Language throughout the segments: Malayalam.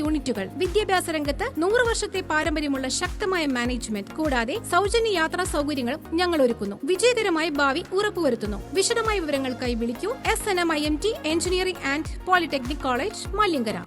യൂണിറ്റുകൾ. വിദ്യാഭ്യാസ രംഗത്ത് നൂറ് വർഷത്തെ പാരമ്പര്യമുള്ള ശക്തമായ മാനേജ്മെന്റ്. കൂടാതെ സൗജന്യ യാത്രാ സൗകര്യങ്ങളും ഞങ്ങൾ ഒരുക്കുന്നു വിജയകരമായ ഭാവി ഉറപ്പുവരുത്തുന്നു. വിശദമായ വിവരങ്ങൾക്കായി വിളിക്കൂ. S N M I M T engineering and polytechnic college Malyankara.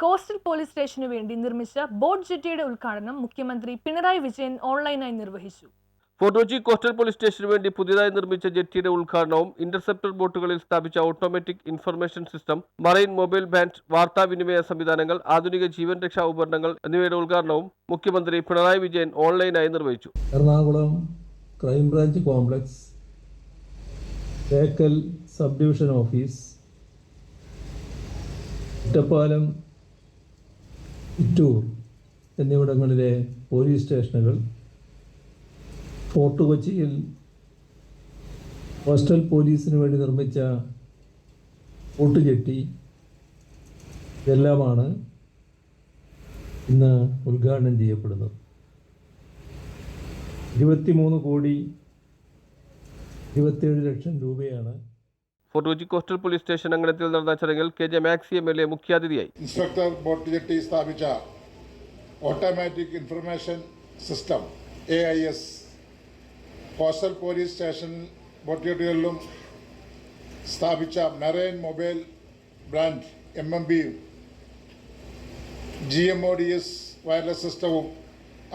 Coastal police സ്റ്റേഷനു വേണ്ടി നിർമ്മിച്ച ബോട്ട് ജെട്ടിയുടെ ഉദ്ഘാടനം മുഖ്യമന്ത്രി പിണറായി വിജയൻ ഓൺലൈനായി നിർവഹിച്ചു. കൊച്ചി കോസ്റ്റൽ പോലീസ് സ്റ്റേഷന് വേണ്ടി പുതിയതായി നിർമ്മിച്ച ജെട്ടിയുടെ ഉദ്ഘാടനവും ഇന്റർസെപ്റ്റർ ബോട്ടുകളിൽ സ്ഥാപിച്ച automatic information system marine mobile band വാർത്താവിനിമയ സംവിധാനങ്ങൾ ആധുനിക ജീവൻ രക്ഷാ ഉപകരണങ്ങൾ എന്നിവയുടെ ഉദ്ഘാടനവും മുഖ്യമന്ത്രി പിണറായി വിജയൻ ഓൺലൈനായി നിർവഹിച്ചു. Ernakulam crime branch complex തേക്കൽ sub division office Ottapalam Ittoor എന്നിവിടങ്ങളിലെ പോലീസ് സ്റ്റേഷനുകൾ ഫോർട്ട് കൊച്ചിയിൽ കോസ്റ്റൽ പോലീസിന് വേണ്ടി നിർമ്മിച്ച കൂട്ടുചെട്ടി ഇതെല്ലാമാണ് ഇന്ന് ഉദ്ഘാടനം ചെയ്യപ്പെടുന്നത്. ഇരുപത്തിമൂന്ന് കോടി ഇരുപത്തിയേഴ് ലക്ഷം രൂപയാണ് fort Kochi coastal police station അങ്കണത്തിൽ നടന്ന ചടങ്ങിൽ K J Maxi M L A മുഖ്യാതിഥിയായി. ഇൻസ്പെക്ടർ ബോട്ട് ജെട്ടി സ്ഥാപിച്ച automatic information system A I S coastal police station ബൊട്ടിയോട്ടുകളിലും സ്ഥാപിച്ച marine mobile brand M M ബിയും G M O D S wireless സിസ്റ്റവും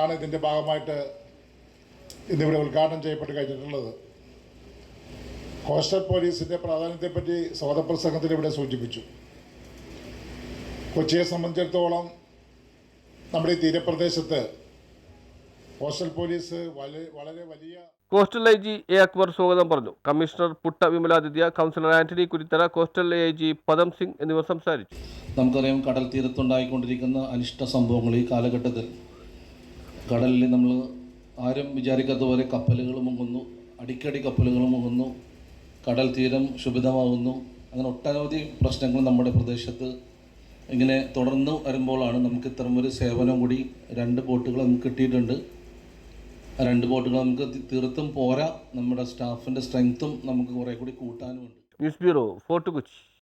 ആണ് ഇതിന്റെ ഭാഗമായിട്ട് ഇന്നിവിടെ ഉദ്ഘാടനം ചെയ്യപ്പെട്ട് കഴിഞ്ഞിട്ടുള്ളത്. കോസ്റ്റൽ പോലീസിന്റെ പ്രാധാന്യത്തെപ്പറ്റി സ്വാതപ്രസംഗത്തിൽ ഇവിടെ സൂചിപ്പിച്ചു. കൊച്ചിയെ സംബന്ധിച്ചിടത്തോളം നമ്മുടെ ഈ തീരപ്രദേശത്ത് കോസ്റ്റൽ പോലീസ് വളരെ വലിയ coastal I G A Akbar സ്വാഗതം പറഞ്ഞു. Commissioner Putta Vimaladitya councillor Antony Kurithara coastal I G Padam Singh എന്നിവർ സംസാരിച്ചു. നമുക്കറിയാം കടൽ തീരത്തുണ്ടായിക്കൊണ്ടിരിക്കുന്ന അനിഷ്ട സംഭവങ്ങൾ ഈ കാലഘട്ടത്തിൽ. കടലിൽ നമ്മൾ ആരും വിചാരിക്കാത്ത പോലെ കപ്പലുകൾ മുങ്ങുന്നു അടിക്കടി കപ്പലുകൾ മുങ്ങുന്നു കടൽ തീരം ശുഭിതമാകുന്നു. അങ്ങനെ ഒട്ടനവധി പ്രശ്നങ്ങൾ നമ്മുടെ പ്രദേശത്ത് ഇങ്ങനെ തുടർന്ന് വരുമ്പോഴാണ് നമുക്ക് ഇത്തരമൊരു സേവനം കൂടി രണ്ട് ബോട്ടുകൾ നമുക്ക് കിട്ടിയിട്ടുണ്ട്. രണ്ട് ബോട്ടുകൾ നമുക്ക് തീർത്തും പോരാ. നമ്മുടെ സ്റ്റാഫിന്റെ സ്ട്രെങ്ത്തും നമുക്ക് കുറേ കൂടി കൂട്ടാനുമുണ്ട്. News bureau fort Kochi.